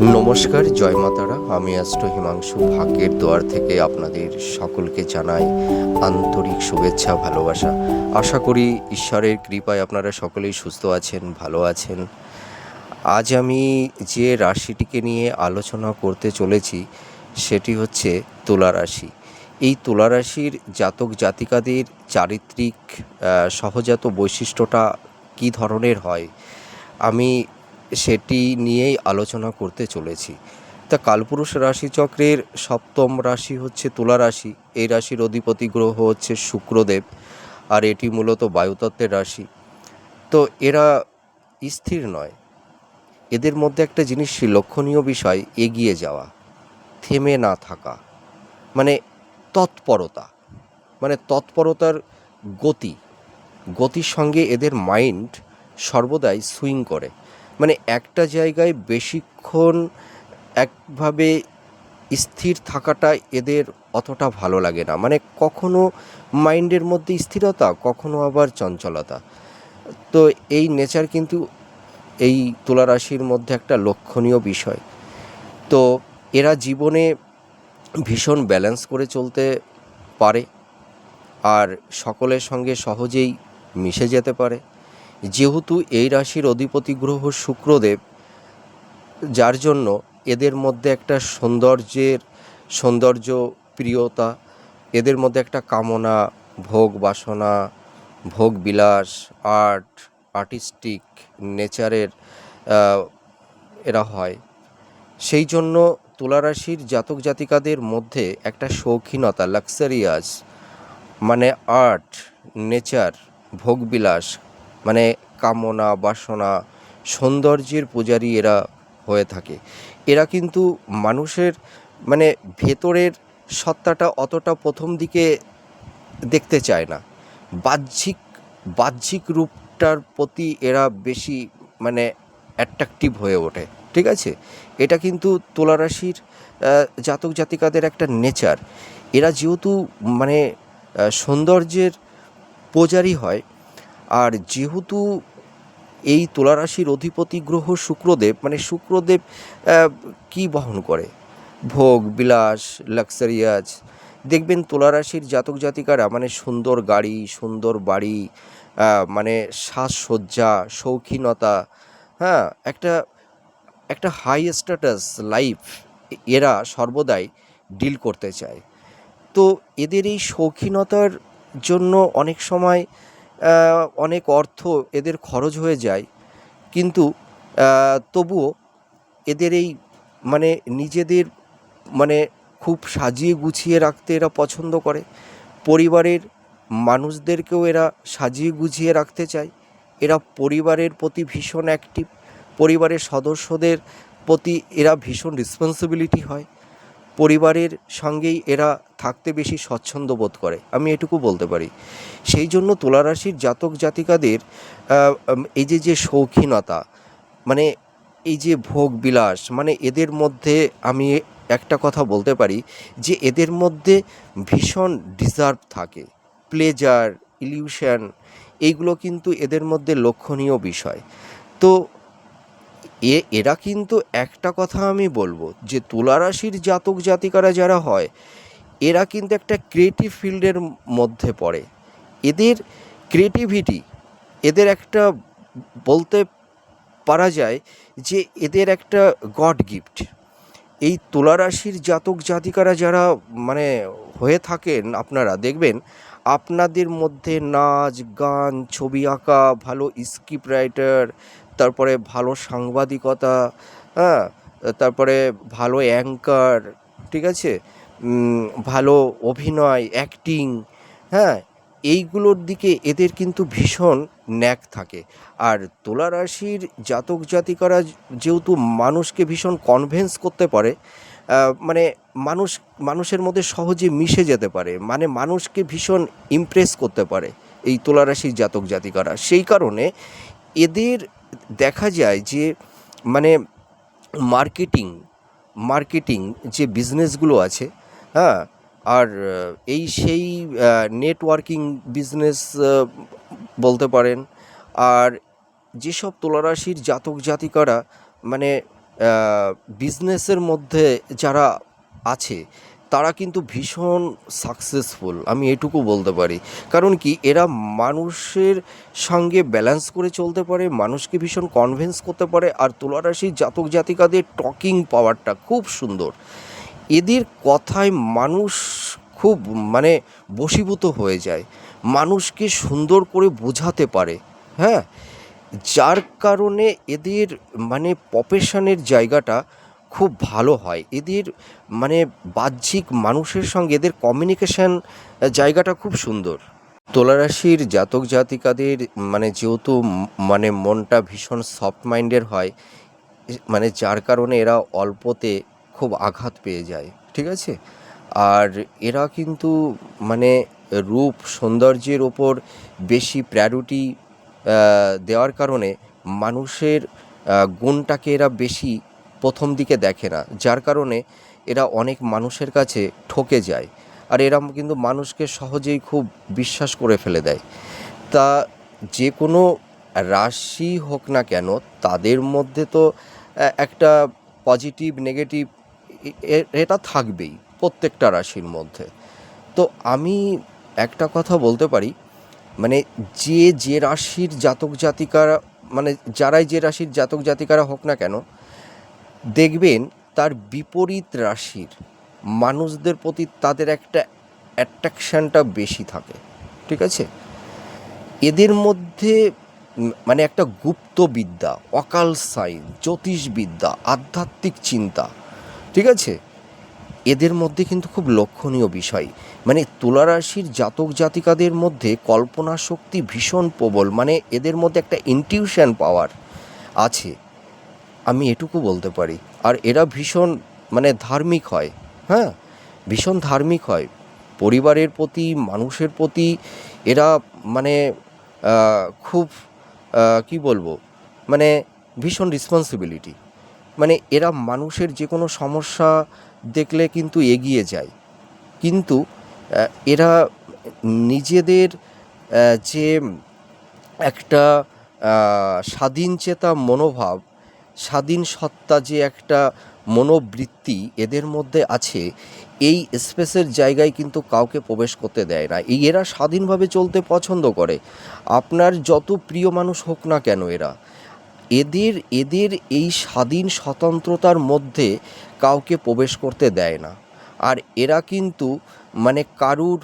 নমস্কার, জয় মাতারা। আমি অ্যাস্ট্রো হিমাংশু ভাগ্যের দোয়ার থেকে আপনাদের সকলকে জানাই আন্তরিক শুভেচ্ছা, ভালোবাসা। আশা করি ঈশ্বরের কৃপায় আপনারা সকলেই সুস্থ আছেন, ভালো আছেন। আজ আমি যে রাশিটিকে নিয়ে আলোচনা করতে চলেছি, সেটি হচ্ছে তুলা রাশি। এই তুলা রাশির জাতক জাতিকাদের চারিত্রিক সহজাত বৈশিষ্ট্যটা কী ধরনের হয়? আমি সেটি নিয়েই আলোচনা করতে চলেছি। তা কালপুরুষ রাশিচক্রের সপ্তম রাশি হচ্ছে তুলা রাশি। এই রাশির অধিপতি গ্রহ হচ্ছে শুক্রদেব, আর এটি মূলত বায়ুতত্ত্বের রাশি। তো এরা স্থির নয়। এদের মধ্যে একটা জিনিস লক্ষণীয় বিষয়, এগিয়ে যাওয়া, থেমে না থাকা মানে তৎপরতা মানে তৎপরতার গতি, গতির সঙ্গে এদের মাইন্ড সর্বদাই সুইং করে। মানে একটা জায়গায় বেশিক্ষণ একভাবে স্থির থাকাটা এদের অতটা ভালো লাগে না। মানে কখনো মাইন্ডের মধ্যে স্থিরতা, কখনো আবার চঞ্চলতা। তো এই নেচার কিন্তু এই তুলা রাশির মধ্যে একটা লক্ষণীয় বিষয়। তো এরা জীবনে ভীষণ ব্যালেন্স করে চলতে পারে আর সকলের সঙ্গে সহজেই মিশে যেতে পারে। যেহেতু এই রাশির অধিপতি গ্রহ শুক্রদেব, যার জন্য এদের মধ্যে একটা সৌন্দর্যের সৌন্দর্য প্রিয়তা এদের মধ্যে একটা কামনা, ভোগ বাসনা, ভোগ বিলাস, আর্ট, আর্টিস্টিক নেচারের এরা হয়। সেই জন্য তুলারাশির জাতক জাতিকাদের মধ্যে একটা শৌখিনতা লাক্সারিয়াস মানে আর্ট, নেচার ভোগবিলাস মানে কামনা, বাসনা, সৌন্দর্যের পূজারী এরা হয়ে থাকে। এরা কিন্তু মানুষের মানে ভেতরের সত্তাটা অতটা প্রথম দিকে দেখতে চায় না। বাহ্যিক বাহ্যিক রূপটার প্রতি এরা বেশি মানে অ্যাট্রাকটিভ হয়ে ওঠে, ঠিক আছে? এটা কিন্তু তুলারাশির জাতক জাতিকাদের একটা নেচার এরা যেহেতু মানে সৌন্দর্যের পূজারী হয় আর যেহেতু এই তুলারাশির অধিপতি গ্রহ শুক্রদেব মানে শুক্রদেব কি বহন করে? ভোগ, বিলাস লাক্সারিয়াস দেখবেন তুলারাশির জাতক জাতিকারা মানে সুন্দর গাড়ি, সুন্দর বাড়ি মানে সাজসজ্জা, শৌখিনতা হ্যাঁ একটা একটা হাই স্ট্যাটাস লাইফ এরা সর্বদাই ডিল করতে চায়। তো এদের এই শৌখিনতার জন্য অনেক সময় অনেক অর্থ এদের খরচ হয়ে যায়। কিন্তু তবুও এদের এই মানে নিজেদের মানে খুব সাজিয়ে গুছিয়ে রাখতে এরা পছন্দ করে। পরিবারের মানুষদেরকেও এরা সাজিয়ে গুছিয়ে রাখতে চায়। এরা পরিবারের প্রতি ভীষণ অ্যাক্টিভ পরিবারের সদস্যদের প্রতি এরা ভীষণ রেসপন্সিবিলিটি হয়। পরিবারের সঙ্গেই এরা থাকতে বেশি স্বচ্ছন্দ বোধ করে। আমি এটুকু বলতে পারি। সেই জন্য তুলারাশির জাতক জাতিকাদের এই যে যে শৌখিনতা মানে এই যে ভোগ বিলাস মানে এদের মধ্যে আমি একটা কথা বলতে পারি যে, এদের মধ্যে ভীষণ ডিজার্ভ থাকে, প্লেজার, ইলিউশন, এইগুলো কিন্তু এদের মধ্যে লক্ষণীয় বিষয়। তো এ, এরা কিন্তু একটা কথা আমি বলব, যে তুলারাশির জাতক জাতিকারা যারা হয়, এরা কিন্তু একটা ক্রিয়েটিভ ফিল্ডের মধ্যে পড়ে। এদের ক্রিয়েটিভিটি এদের একটা বলতে পারা যায় যে এদের একটা গড গিফট এই তুলারাশির জাতক জাতিকারা যারা মানে হয়ে থাকেন আপনারা, দেখবেন আপনাদের মধ্যে নাচ, গান, ছবি আঁকা, ভালো স্ক্রিপ্ট রাইটার তারপরে ভালো সাংবাদিকতা হ্যাঁ? তারপরে ভালো অ্যাঙ্কার ঠিক আছে? ভালো অভিনয় অ্যাক্টিং হ্যাঁ? এইগুলোর দিকে এদের কিন্তু ভীষণ ন্যাক থাকে। আর তুলা রাশির জাতক জাতিকারা যেহেতু মানুষকে ভীষণ কনভেন্স করতে পারে মানে মানুষ, মানুষের মধ্যে সহজে মিশে যেতে পারে মানে মানুষকে ভীষণ ইমপ্রেস করতে পারে এই তুলা রাশির জাতক জাতিকারা। সেই কারণে এদের দেখা যায় যে মানে মার্কেটিং মার্কেটিং যে বিজনেসগুলো আছে হ্যাঁ আর এই সেই নেটওয়ার্কিং বিজনেস বলতে পারেন, আর যেসব তুলারাশির জাতক জাতিকারা মানে বিজনেসের মধ্যে যারা আছে তারা কিন্তু ভীষণ সাকসেসফুল আমি এটুকু বলতে পারি। কারণ কি, এরা মানুষের সঙ্গে ব্যালেন্স করে চলতে পারে, মানুষকে ভীষণ কনভিন্স করতে পারে, আর তুলারাশির জাতক জাতিকাদের টকিং পাওয়ারটা খুব সুন্দর। এদের কথায় মানুষ খুব মানে বশীভূত হয়ে যায়, মানুষকে সুন্দর করে বোঝাতে পারে হ্যাঁ? যার কারণে এদের মানে প্রফেশনের জায়গাটা খুব ভালো হয়। এদের মানে বাহ্যিক মানুষের সঙ্গে এদের কমিউনিকেশন জায়গাটা খুব সুন্দর। তুলারাশির জাতক জাতিকাদের মানে যেহেতু মানে মনটা ভীষণ সফট মাইন্ডের হয় মানে যার কারণে এরা অল্পতে খুব আঘাত পেয়ে যায়, ঠিক আছে? আর এরা কিন্তু মানে রূপ সৌন্দর্যের ওপর বেশি প্রায়োরিটি দেওয়ার কারণে মানুষের গুণটাকে এরা বেশি প্রথম দিকে দেখে না, যার কারণে এরা অনেক মানুষের কাছে ঠকে যায়। আর এরা কিন্তু মানুষকে সহজেই খুব বিশ্বাস করে ফেলে দেয়। তা যে কোনো রাশি হোক না কেন, তাদের মধ্যে তো একটা পজিটিভ, নেগেটিভ এটা থাকবেই প্রত্যেকটা রাশির মধ্যে। তো আমি একটা কথা বলতে পারি মানে যে যে রাশির জাতক জাতিকারা মানে যারাই যে রাশির জাতক জাতিকারা হোক না কেন দেখবেন তার বিপরীত রাশির মানুষদের প্রতি তাদের একটা অ্যাট্রাকশানটা বেশি থাকে, ঠিক আছে? এদের মধ্যে মানে একটা গুপ্ত বিদ্যা অকাল সাইন জ্যোতিষবিদ্যা, আধ্যাত্মিক চিন্তা, ঠিক আছে? এদের মধ্যে কিন্তু খুব লক্ষণীয় বিষয়। মানে তুলারাশির জাতক জাতিকাদের মধ্যে কল্পনা শক্তি ভীষণ প্রবল মানে এদের মধ্যে একটা ইনটিউশন পাওয়ার আছে। আমি এটুকু বলতে পারি। আর এরা ভীষণ মানে ধার্মিক হয় হ্যাঁ? ভীষণ ধার্মিক হয়। পরিবারের প্রতি, মানুষের প্রতি এরা মানে খুব কি বলব? মানে ভীষণ রেসপন্সিবিলিটি মানে এরা মানুষের যে কোনো সমস্যা দেখলে কিন্তু এগিয়ে যায়। কিন্তু এরা নিজেদের যে একটা স্বাধীনচেতা মনোভাব স্বাধীন সত্তা যে একটা মনোবৃত্তি এদের মধ্যে আছে, এই স্পেসের জায়গায় কিন্তু কাউকে প্রবেশ করতে দেয় না। এরা স্বাধীনভাবে চলতে পছন্দ করে। আপনার যত প্রিয় মানুষ হোক না কেন এরা, এদের এদের এই স্বাধীন স্বতন্ত্রতার মধ্যে কাউকে প্রবেশ করতে দেয় না। আর এরা কিন্তু মানে কারুর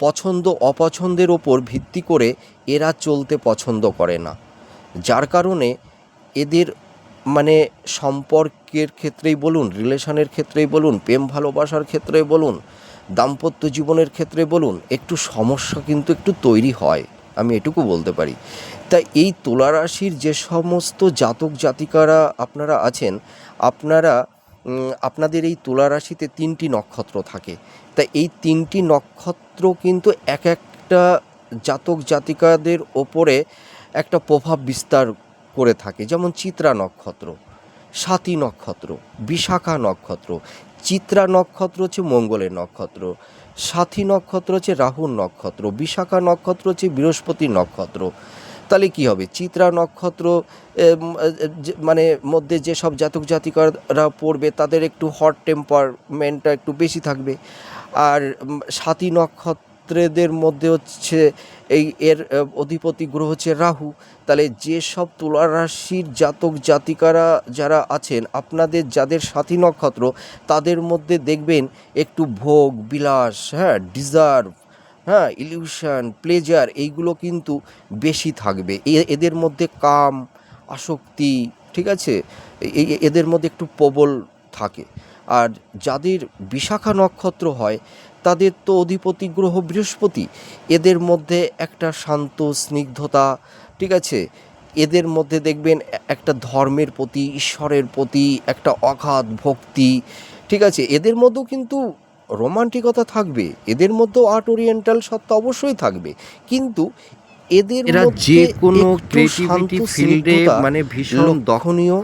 পছন্দ, অপছন্দের ওপর ভিত্তি করে এরা চলতে পছন্দ করে না। যার কারণে এদের মানে সম্পর্কের ক্ষেত্রেই বলুন, রিলেশনের ক্ষেত্রেই বলুন, প্রেম ভালোবাসার ক্ষেত্রে বলুন, দাম্পত্য জীবনের ক্ষেত্রে বলুন, একটু সমস্যা কিন্তু একটু তৈরি হয়, আমি এটুকু বলতে পারি। তাই এই তুলা রাশির যে সমস্ত জাতক জাতিকারা আপনারা আছেন, আপনারা আপনাদের এই তুলা রাশিতে তিনটি নক্ষত্র থাকে। তাই এই তিনটি নক্ষত্র কিন্তু এক একটা জাতক জাতিকাদের ওপরে একটা প্রভাব বিস্তার করে থাকে যেমন চিত্রা নক্ষত্র সাতী নক্ষত্র বিশাখা নক্ষত্র চিত্রা নক্ষত্র হচ্ছে মঙ্গলের নক্ষত্র সাথী নক্ষত্র হচ্ছে রাহুর নক্ষত্র বিশাখা নক্ষত্র হচ্ছে বৃহস্পতির নক্ষত্র। তাহলে কি হবে? চিত্রা নক্ষত্র মানে মধ্যে যেসব জাতক জাতিকারা পড়বে তাদের একটু হট টেম্পারমেন্টটা একটু বেশি থাকবে। আর উম, সাতী নক্ষত্রদের মধ্যে হচ্ছে এই এর অধিপতি গ্রহ হচ্ছে রাহু। তাহলে যেসব তুলা রাশির জাতক জাতিকারা যারা আছেন, আপনাদের যাদের সাথী নক্ষত্র, তাদের মধ্যে দেখবেন একটু ভোগ, বিলাস হ্যাঁ ডিজার্ভ হ্যাঁ ইলিউশন, প্লেজার, এইগুলো কিন্তু বেশি থাকবে। এদের মধ্যে কাম, আসক্তি, ঠিক আছে? এদের মধ্যে একটু প্রবল থাকে। আর যাদের বিশাখা নক্ষত্র হয় তাদের তো অধিপতি গ্রহ বৃহস্পতি। এদের মধ্যে একটা শান্ত স্নিগ্ধতা ঠিক আছে? এদের মধ্যে দেখবেন একটা ধর্মের প্রতি ঈশ্বরের প্রতি একটা অগাধ ভক্তি ঠিক আছে? এদের মধ্যেও কিন্তু রোমান্টিকতা থাকবে। এদের মধ্যেও আর্ট ওরিয়েন্টাল সত্তা অবশ্যই থাকবে। কিন্তু এদের এরা যে কোনো ক্রিয়েটিভিটি ফিল্ডে মানে ভীষণ লক্ষণীয়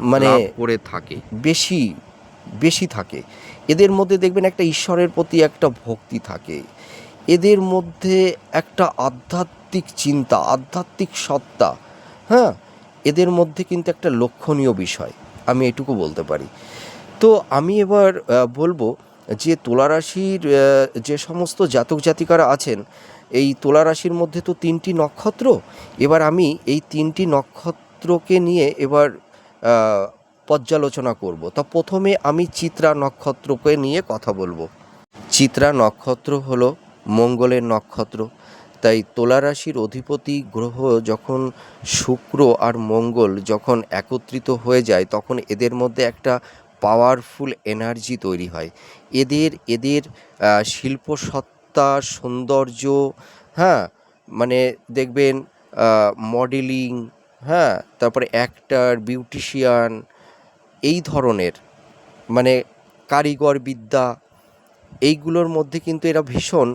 মানে করে থাকে। বেশি বেশি থাকে। এদের মধ্যে দেখবেন একটা ঈশ্বরের প্রতি একটা ভক্তি থাকে। এদের মধ্যে একটা আধ্যাত্মিক চিন্তা আধ্যাত্মিক সত্তা হ্যাঁ? এদের মধ্যে কিন্তু একটা লক্ষণীয় বিষয় আমি এটুকু বলতে পারি। তো আমি এবার বলব যে তুলা রাশির আহ, যে সমস্ত জাতক জাতিকারা আছেন এই তুলা রাশির মধ্যে তো তিনটি নক্ষত্র। এবার আমি এই তিনটি নক্ষত্রকে নিয়ে এবার পর্যালোচনা করব। তা প্রথমে আমি চিত্রা নক্ষত্রকে নিয়ে কথা বলব। চিত্রা নক্ষত্র হলো মঙ্গলের নক্ষত্র। তাই তুলা রাশির অধিপতি গ্রহ যখন শুক্র আর মঙ্গল যখন একত্রিত হয়ে যায়, তখন এদের মধ্যে একটা পাওয়ারফুল এনার্জি তৈরি হয়। এদের এদের শিল্পসত্তা সৌন্দর্য হ্যাঁ মানে দেখবেন মডেলিং হ্যাঁ তারপরে অ্যাক্টার বিউটিশিয়ান এই ধরনের মানে কারিগর বিদ্যা, এইগুলোর মধ্যে কিন্তু এরা ভীষণ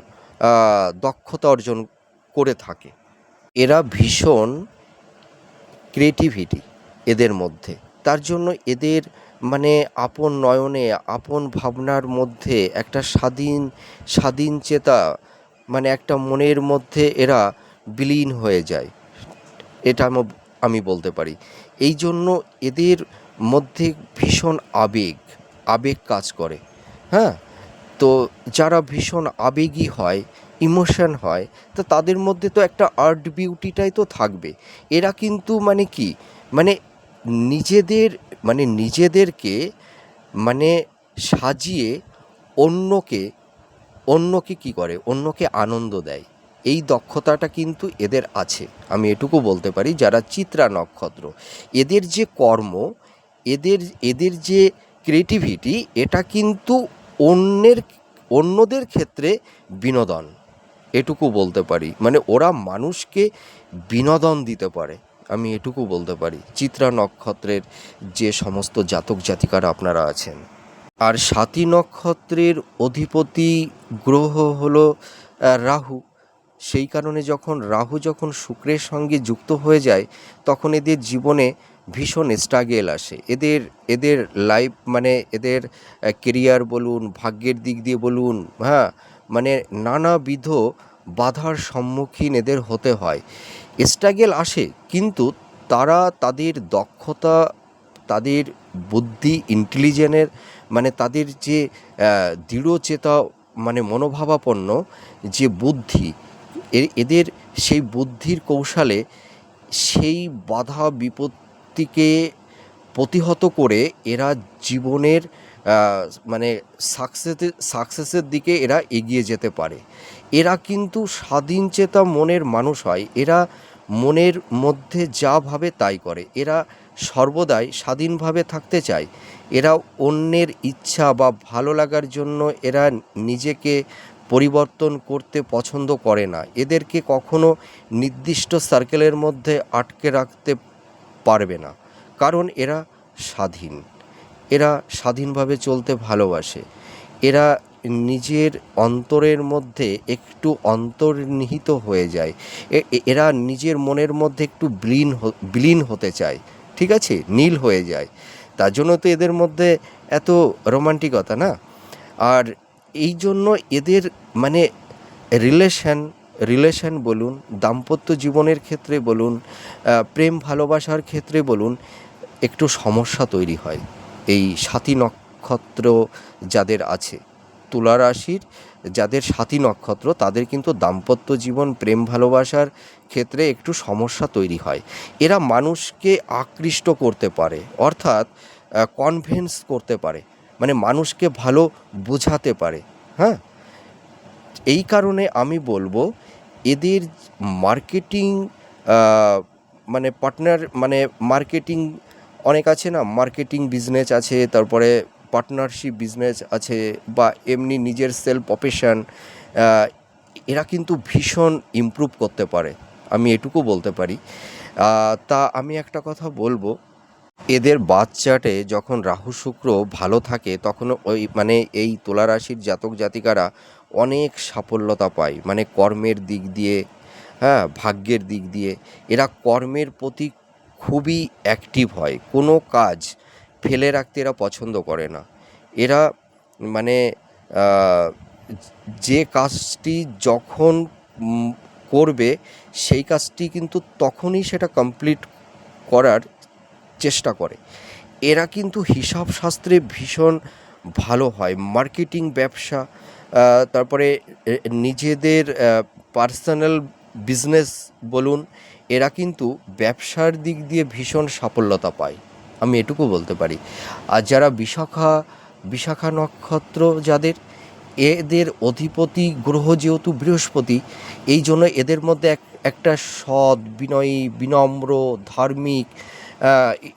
দক্ষতা অর্জন করে থাকে। এরা ভীষণ ক্রিয়েটিভিটি এদের মধ্যে। তার জন্য এদের মানে আপন নয়নে, আপন ভাবনার মধ্যে একটা স্বাধীন স্বাধীন চেতা মানে একটা মনের মধ্যে এরা বিলীন হয়ে যায়। এটা আমি বলতে পারি। এই জন্য এদের মধ্যে ভীষণ আবেগ আবেগ কাজ করে হ্যাঁ? তো যারা ভীষণ আবেগী হয়, ইমোশন হয়, তো তাদের মধ্যে তো একটা আর্ট বিউটিটাই তো থাকবে। এরা কিন্তু মানে কি? মানে নিজেদের মানে নিজেদেরকে মানে সাজিয়ে অন্যকে অন্যকে কি করে? অন্যকে আনন্দ দেয়। এই দক্ষতাটা কিন্তু এদের আছে। আমি এটুকু বলতে পারি, যারা চিত্রা নক্ষত্র, এদের যে কর্ম এদের এদের যে ক্রিয়েটিভিটি এটা কিন্তু অন্যের, অন্যদের ক্ষেত্রে বিনোদন। এটুকু বলতে পারি। মানে ওরা মানুষকে বিনোদন দিতে পারে। আমি এটুকু বলতে পারি। চিত্রা নক্ষত্রের যে সমস্ত জাতক জাতিকারা আপনারা আছেন। আর সাতী নক্ষত্রের অধিপতি গ্রহ হলো রাহু। সেই কারণে যখন রাহু যখন শুক্রের সঙ্গে যুক্ত হয়ে যায়, তখন এদের জীবনে ভীষণ স্ট্রাগেল আসে। এদের এদের লাইফ মানে এদের কেরিয়ার বলুন, ভাগ্যের দিক দিয়ে বলুন হ্যাঁ মানে নানাবিধ বাধার সম্মুখীন এদের হতে হয়। স্ট্রাগেল আসে, কিন্তু তারা তাদের দক্ষতা, তাদের বুদ্ধি ইন্টেলিজেন্সের মানে তাদের যে দৃঢ়চেতা মানে মনোভাবাপন্ন যে বুদ্ধি এদের সেই বুদ্ধির কৌশলে সেই বাধা বিপত্তিকে প্রতিহত করে এরা জীবনের মানে সাকসেসের সাকসেসের দিকে এরা এগিয়ে যেতে পারে। এরা কিন্তু স্বাধীনচেতা মনের মানুষ হয়। এরা মনের মধ্যে যা ভাবে তাই করে। এরা সর্বদাই স্বাধীনভাবে থাকতে চায়। এরা অন্যের ইচ্ছা বা ভালো লাগার জন্য এরা নিজেকে পরিবর্তন করতে পছন্দ করে না। এদেরকে কখনো নির্দিষ্ট সার্কেলের মধ্যে আটকে রাখতে পারবে না। কারণ এরা স্বাধীন। এরা স্বাধীনভাবে চলতে ভালোবাসে। এরা নিজের অন্তরের মধ্যে একটু অন্তর্নিহিত হয়ে যায়। এরা নিজের মনের মধ্যে একটু বিলীন বিলীন হতে চায়। ঠিক আছে? নীল হয়ে যায়। তার জন্য তো এদের মধ্যে এত রোমান্টিকতা না? আর এই জন্য এদের মানে রিলেশন রিলেশন বলুন, দাম্পত্য জীবনের ক্ষেত্রে বলুন প্রেম ভালোবাসার ক্ষেত্রে বলুন, একটু সমস্যা তৈরি হয়। এই সাতী নক্ষত্র যাদের আছে, তুলা রাশির যাদের সাতী নক্ষত্র, তাদের কিন্তু দাম্পত্য জীবন, প্রেম ভালোবাসার ক্ষেত্রে একটু সমস্যা তৈরি হয়। এরা মানুষকে আকৃষ্ট করতে পারে, অর্থাৎ কনভেন্স করতে পারে। মানে মানুষকে ভালো বোঝাতে পারে হ্যাঁ? এই কারণে আমি বলব, এদের মার্কেটিং মানে পার্টনার মানে মার্কেটিং অনেক আছে না? মার্কেটিং বিজনেস আছে, তারপরে পার্টনারশিপ বিজনেস আছে, বা এমনি নিজের সেলফ প্রফেশন এরা কিন্তু ভীষণ ইমপ্রুভ করতে পারে। আমি এটুকু বলতে পারি। তা আমি একটা কথা বলব, এদের বাচ্চাটে যখন রাহু শুক্র ভালো থাকে তখন ওই মানে এই তুলা রাশির জাতক জাতিকারা অনেক সাফল্যতা পায়। মানে কর্মের দিক দিয়ে হ্যাঁ ভাগ্যের দিক দিয়ে। এরা কর্মের প্রতি খুবই অ্যাক্টিভ হয়। কোনো কাজ ফেলে রাখতে এরা পছন্দ করে না। এরা মানে যে কাজটি যখন করবে, সেই কাজটি কিন্তু তখনই সেটা কমপ্লিট করার চেষ্টা করে। এরা কিন্তু হিসাব শাস্ত্রে ভীষণ ভালো হয়। মার্কেটিং ব্যবসা তারপরে নিজেদের পার্সোনাল বিজনেস বলুন, এরা কিন্তু ব্যবসার দিক দিয়ে ভীষণ সাফল্যতা পায়। আমি এটুকু বলতে পারি। আর যারা বিশাখা বিশাখা নক্ষত্র যাদের, এদের অধিপতি গ্রহ যেহেতু বৃহস্পতি, এই জন্য এদের মধ্যে এক, একটা সৎ, বিনয়ী, বিনম্র, ধার্মিক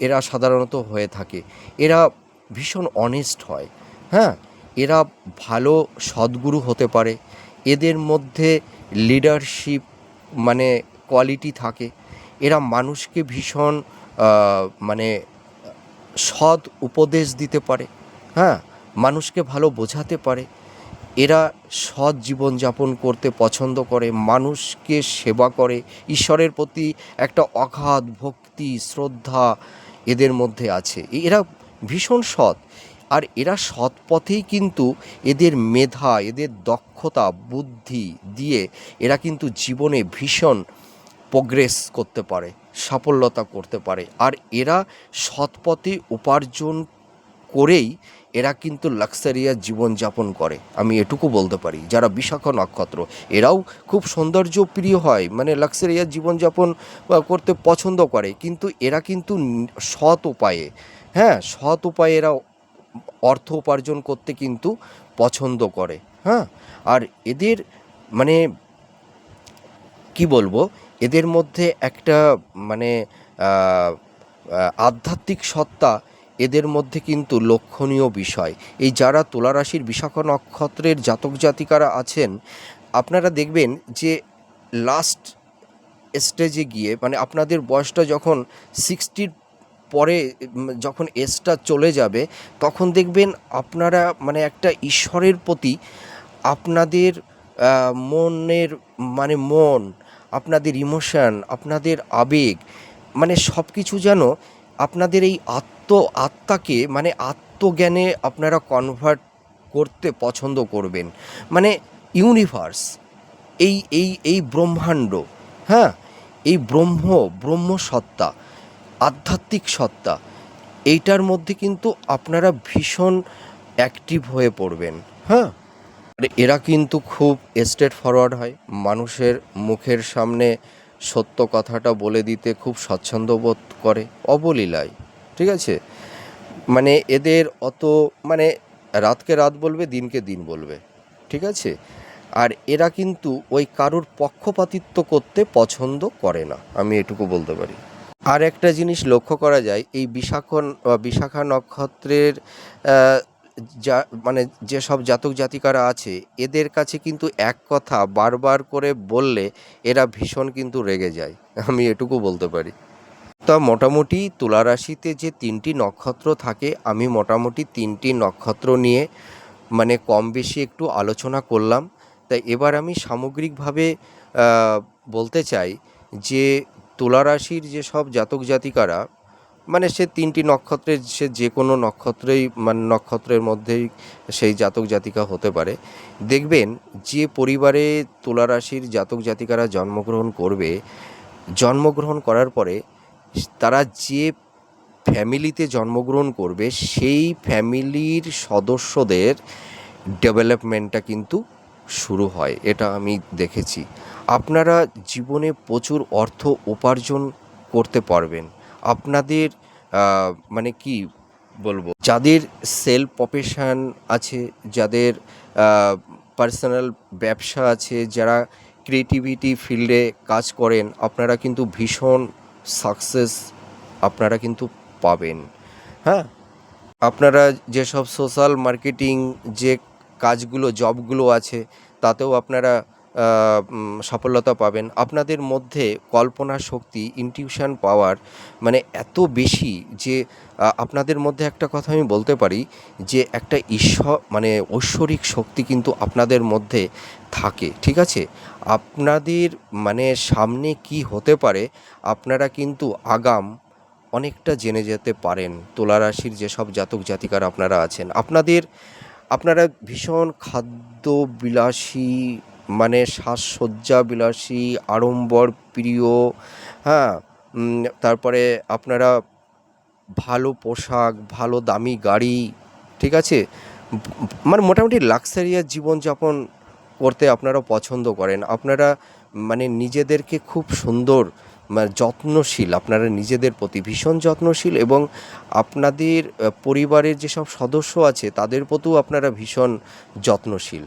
এরা সাধারণত হয়ে থাকে। এরা ভীষণ অনেস্ট হয়। হ্যাঁ? এরা ভালো সদ্গুরু হতে পারে। এদের মধ্যে লিডারশিপ মানে কোয়ালিটি থাকে। এরা মানুষকে ভীষণ মানে সৎ উপদেশ দিতে পারে। হ্যাঁ মানুষকে ভালো বোঝাতে পারে। এরা সৎ জীবনযাপন করতে পছন্দ করে, মানুষকে সেবা করে। ঈশ্বরের প্রতি একটা অগাধ ভক্তি, শ্রদ্ধা এদের মধ্যে আছে। এরা ভীষণ সৎ। আর এরা সৎ পথেই কিন্তু এদের মেধা, এদের দক্ষতা, বুদ্ধি দিয়ে এরা কিন্তু জীবনে ভীষণ প্রোগ্রেস করতে পারে, সাফল্যতা করতে পারে। আর এরা সৎ পথে উপার্জন করেই এরা কিন্তু লাক্সারিয়া জীবনযাপন করে। আমি এটুকু বলতে পারি, যারা বিশাখা নক্ষত্র, এরাও খুব সৌন্দর্য প্রিয় হয় মানে লাক্সারিয়া জীবনযাপন করতে পছন্দ করে, কিন্তু এরা কিন্তু সৎ উপায়ে হ্যাঁ সৎ উপায়ে এরা অর্থ উপার্জন করতে কিন্তু পছন্দ করে হ্যাঁ? আর এদের মানে কি বলব, এদের মধ্যে একটা মানে আধ্যাত্মিক সত্তা এদের মধ্যে কিন্তু লক্ষণীয় বিষয়। এই যারা তুলা রাশির বিশাখা নক্ষত্রের জাতক জাতিকারা আছেন, আপনারা দেখবেন যে লাস্ট স্টেজে গিয়ে মানে আপনাদের বয়সটা যখন সিক্সটির পরে যখন এজটা চলে যাবে, তখন দেখবেন আপনারা মানে একটা ঈশ্বরের প্রতি আপনাদের মনের মানে মন, আপনাদের ইমোশান আপনাদের আবেগ মানে সব কিছু যেন আপনাদের এই আত্ম, আত্মাকে মানে আত্মজ্ঞানে আপনারা কনভার্ট করতে পছন্দ করবেন। মানে ইউনিভার্স এই এই এই ব্রহ্মাণ্ড হ্যাঁ? এই ব্রহ্ম ব্রহ্ম সত্তা আধ্যাত্মিক সত্তা। এইটার মধ্যে কিন্তু আপনারা ভীষণ অ্যাক্টিভ হয়ে পড়বেন। হ্যাঁ। আর এরা কিন্তু খুব স্ট্রেট ফরওয়ার্ড হয়। মানুষের মুখের সামনে সত্য কথাটা বলে দিতে খুব স্বচ্ছন্দ বোধ করে। অবলীলায়। ঠিক আছে? মানে এদের অত মানে রাতকে রাত বলবে দিনকে দিন বলবে। ঠিক আছে? আর এরা কিন্তু ওই কারোর পক্ষপাতিত্ব করতে পছন্দ করে না। আমি এটুকু বলতে পারি। আর একটা জিনিস লক্ষ্য করা যায়, এই বিশাখন বিশাখা নক্ষত্রের যা মানে যেসব জাতক জাতিকারা আছে, এদের কাছে কিন্তু এক কথা বারবার করে বললে এরা ভীষণ কিন্তু রেগে যায়। আমি এটুকু বলতে পারি। তা মোটামুটি তুলা রাশিতে যে তিনটি নক্ষত্র থাকে, আমি মোটামুটি তিনটি নক্ষত্র নিয়ে মানে কম বেশি একটু আলোচনা করলাম। তাই এবার আমি সামগ্রিকভাবে বলতে চাই যে তুলা রাশির যেসব জাতক জাতিকারা মানে সে তিনটি নক্ষত্রের, সে যে কোনো নক্ষত্রেই মানে নক্ষত্রের মধ্যেই সেই জাতক জাতিকা হতে পারে। দেখবেন, যে পরিবারে তুলা রাশির জাতক জাতিকারা জন্মগ্রহণ করবে, জন্মগ্রহণ করার পরে তারা যে ফ্যামিলিতে জন্মগ্রহণ করবে, সেই ফ্যামিলির সদস্যদের ডেভেলপমেন্টটা কিন্তু শুরু হয়। এটা আমি দেখেছি। আপনারা জীবনে প্রচুর অর্থ উপার্জন করতে পারবেন। আপনাদের মানে কি বলব? যাদের সেলফ প্রফেশন আছে, যাদের পার্সোনাল ব্যবসা আছে, যারা ক্রিয়েটিভিটি ফিল্ডে কাজ করেন, আপনারা কিন্তু ভীষণ সাকসেস আপনারা কিন্তু পাবেন। হ্যাঁ? আপনারা যেসব সোশ্যাল মার্কেটিং যে কাজগুলো জবগুলো আছে, তাতেও আপনারা সফলতা পাবেন। আপনাদের মধ্যে কল্পনা শক্তি ইনটিউশন পাওয়ার মানে এত বেশি যে আপনাদের মধ্যে একটা কথা আমি বলতে পারি যে, একটা ঈশ্বর মানে ঐশ্বরিক শক্তি কিন্তু আপনাদের মধ্যে থাকে, ঠিক আছে? আপনাদের মানে সামনে কি হতে পারে, আপনারা কিন্তু আগাম অনেকটা জেনে যেতে পারেন। তুলা রাশির যেসব জাতক জাতিকারা আপনারা আছেন, আপনাদের, আপনারা ভীষণ খাদ্য বিলাসী মানে সাজসজ্জা বিলাসী আড়ম্বর প্রিয় হ্যাঁ? তারপরে আপনারা ভালো পোশাক, ভালো দামি গাড়ি, ঠিক আছে? মানে মোটামুটি লাক্সারিয়াস জীবনযাপন করতে আপনারা পছন্দ করেন। আপনারা মানে নিজেদেরকে খুব সুন্দর মানে যত্নশীল, আপনারা নিজেদের প্রতি ভীষণ যত্নশীল এবং আপনাদের পরিবারের যেসব সদস্য আছে তাদের প্রতিও আপনারা ভীষণ যত্নশীল।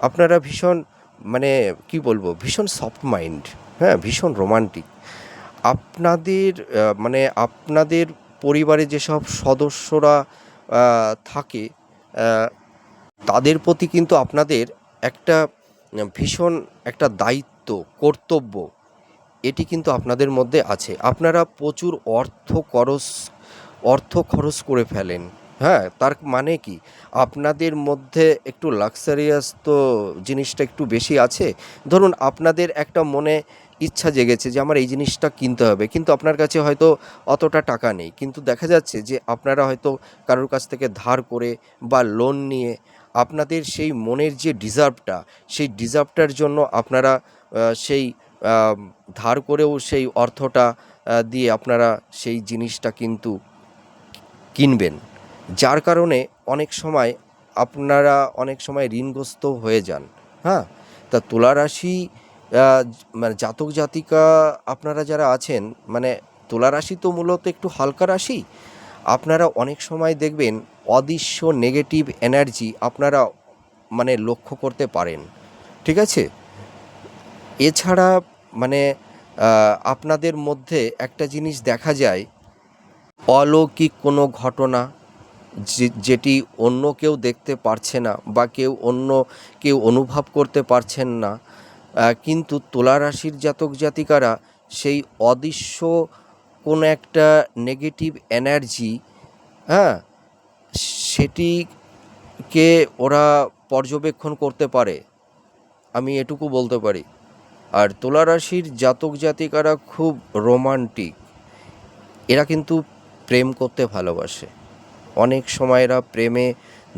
আপনারা ভীষণ মানে কি বলব, ভীষণ সফট মাইন্ড হ্যাঁ ভীষণ রোমান্টিক আপনাদের মানে আপনাদের পরিবারে যেসব সদস্যরা থাকে তাদের প্রতি কিন্তু আপনাদের একটা ভীষণ একটা দায়িত্ব, কর্তব্য, এটি কিন্তু আপনাদের মধ্যে আছে। আপনারা প্রচুর অর্থ খরচ অর্থ খরচ করে ফেলেন। হ্যাঁ তার মানে কি? আপনাদের মধ্যে একটু লাক্সারিয়াস তো জিনিসটা একটু বেশি আছে? ধরুন, আপনাদের একটা মনে ইচ্ছা জেগেছে যে আমার এই জিনিসটা কিনতে হবে, কিন্তু আপনার কাছে হয়তো অতটা টাকা নেই। কিন্তু দেখা যাচ্ছে যে আপনারা হয়তো কারোর কাছ থেকে ধার করে বা লোন নিয়ে আপনাদের সেই মনের যে ডিজার্ভটা, সেই ডিজার্ভটার জন্য আপনারা সেই ধার করেও সেই অর্থটা দিয়ে আপনারা সেই জিনিসটা কিন্তু কিনবেন। যার কারণে অনেক সময় আপনারা অনেক সময় ঋণগ্রস্ত হয়ে যান হ্যাঁ? তা তুলা রাশি মানে জাতক জাতিকা আপনারা যারা আছেন মানে তুলা রাশি তো মূলত একটু হালকা রাশি, আপনারা অনেক সময় দেখবেন অদৃশ্য নেগেটিভ এনার্জি আপনারা মানে লক্ষ্য করতে পারেন, ঠিক আছে? এছাড়া মানে আপনাদের মধ্যে একটা জিনিস দেখা যায়, অলৌকিক কোনো ঘটনা যেটি অন্য কেউ দেখতে পারছে না বা কেউ অন্য কেউ অনুভব করতে পারছেন না কিন্তু তুলা রাশির জাতক জাতিকারা সেই অদৃশ্য কোনো একটা নেগেটিভ এনার্জি হ্যাঁ সেটিকে ওরা পর্যবেক্ষণ করতে পারে। আমি এটুকু বলতে পারি। আর তুলা রাশির জাতক জাতিকারা খুব রোমান্টিক এরা কিন্তু প্রেম করতে ভালোবাসে। অনেক সময় এরা প্রেমে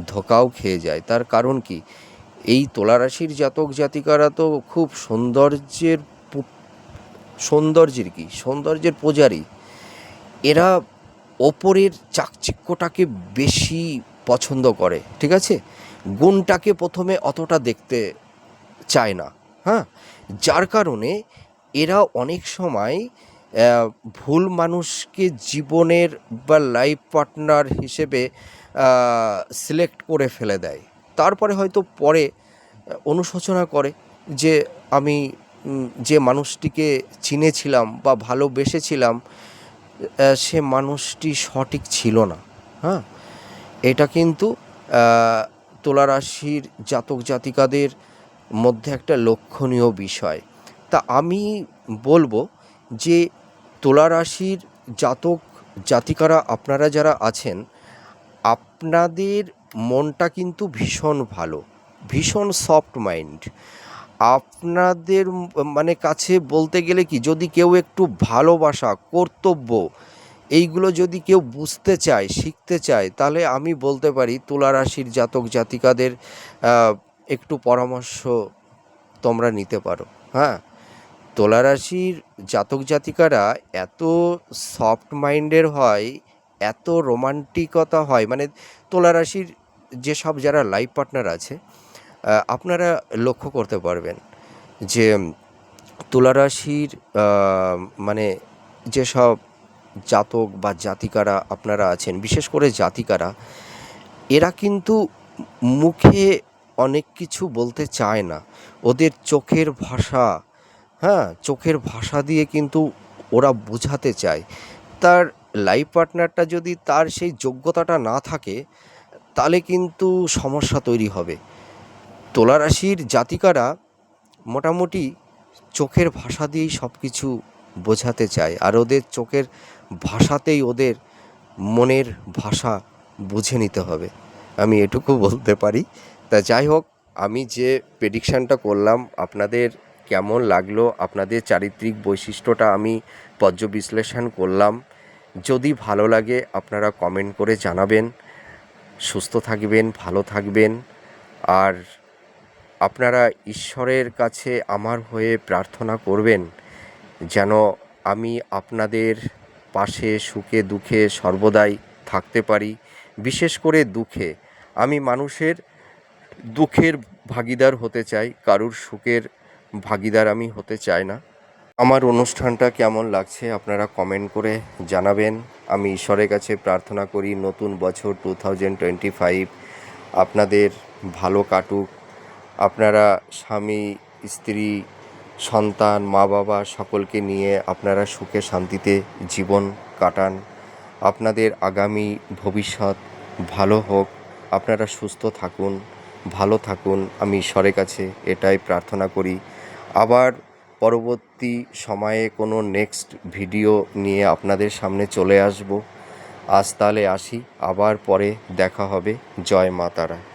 ধোকাও খেয়ে যায়। তার কারণ কি? এই তুলা রাশির জাতক জাতিকারা তো খুব সৌন্দর্যের সৌন্দর্যের কি? সৌন্দর্যের পূজারী। এরা ওপরের চাকচিক্যটাকে বেশি পছন্দ করে, ঠিক আছে? গুণটাকে প্রথমে অতটা দেখতে চায় না হ্যাঁ? যার কারণে এরা অনেক সময় ভুল মানুষকে জীবনের বা লাইফ পার্টনার হিসেবে সিলেক্ট করে ফেলে দেয়। তারপরে হয়তো পরে অনুশোচনা করে যে আমি যে মানুষটিকে চিনেছিলাম বা ভালোবেসেছিলাম সে মানুষটি সঠিক ছিল না। হ্যাঁ? এটা কিন্তু আহ, তুলা রাশির জাতক জাতিকাদের মধ্যে একটা লক্ষণীয় বিষয়। তা আমি বলব যে তুলা রাশির জাতক জাতিকারা আপনারা যারা আছেন, আপনাদের মনটা কিন্তু ভীষণ ভালো, ভীষণ সফট মাইন্ড আপনাদের মানে কাছে বলতে গেলে কি, যদি কেউ একটু ভালোবাসা, কর্তব্য, এইগুলো যদি কেউ বুঝতে চায়, শিখতে চায়, তাহলে আমি বলতে পারি তুলা রাশির জাতক জাতিকাদের একটু পরামর্শ তোমরা নিতে পারো হ্যাঁ? তুলা রাশির জাতক জাতিকারা এত সফট মাইন্ডের হয় এত রোমান্টিকতা হয় মানে তুলা রাশির যেসব যারা লাইফ পার্টনার আছে আপনারা লক্ষ্য করতে পারবেন যে তুলা রাশির আহ, মানে যেসব জাতক বা জাতিকারা আপনারা আছেন বিশেষ করে জাতিকারা এরা কিন্তু মুখে অনেক কিছু বলতে চায় না। ওদের চোখের ভাষা হ্যাঁ চোখের ভাষা দিয়ে কিন্তু ওরা বোঝাতে চায়। তার লাইফ পার্টনারটা যদি তার সেই যোগ্যতাটা না থাকে, তাহলে কিন্তু সমস্যা তৈরি হবে। তুলা রাশির জাতিকারা মোটামুটি চোখের ভাষা দিয়েই সব কিছু বোঝাতে চায়, আর ওদের চোখের ভাষাতেই ওদের মনের ভাষা বুঝে নিতে হবে। আমি এটুকু বলতে পারি। তা যাই হোক, আমি যে প্রেডিকশানটা করলাম, আপনাদের কেমন লাগল আপনাদের চারিত্রিক বৈশিষ্ট্যটা আমি পর্যবিশ্লেষণ করলাম। যদি ভালো লাগে আপনারা কমেন্ট করে জানাবেন। সুস্থ থাকবেন, ভালো থাকবেন। আর আপনারা ঈশ্বরের কাছে আমার হয়ে প্রার্থনা করবেন যেন আমি আপনাদের পাশে সুখে, দুঃখে সর্বদাই থাকতে পারি। বিশেষ করে দুঃখে। আমি মানুষের দুঃখের ভাগিদার হতে চাই, কারুর সুখের ভাগিদার আমি হতে চাই না। আমার অনুষ্ঠানটা কেমন লাগছে আপনারা কমেন্ট করে জানাবেন। আমি ঈশ্বরের কাছে প্রার্থনা করি, নতুন বছর টু থাউজেন্ড টোয়েন্টি ফাইভ আপনাদের ভালো কাটুক। আপনারা স্বামী, স্ত্রী, সন্তান, মা বাবা সকলকে নিয়ে আপনারা সুখে শান্তিতে জীবন কাটান। আপনাদের আগামী ভবিষ্যৎ ভালো হোক। আপনারা সুস্থ থাকুন, ভালো থাকুন। আমি ঈশ্বরের কাছে এটাই প্রার্থনা করি। আবার পরবর্তী সময়ে কোনো নেক্সট ভিডিও নিয়ে আপনাদের সামনে চলে আসব। আজ তাহলে আসি, আবার পরে দেখা হবে। জয় মা তারা।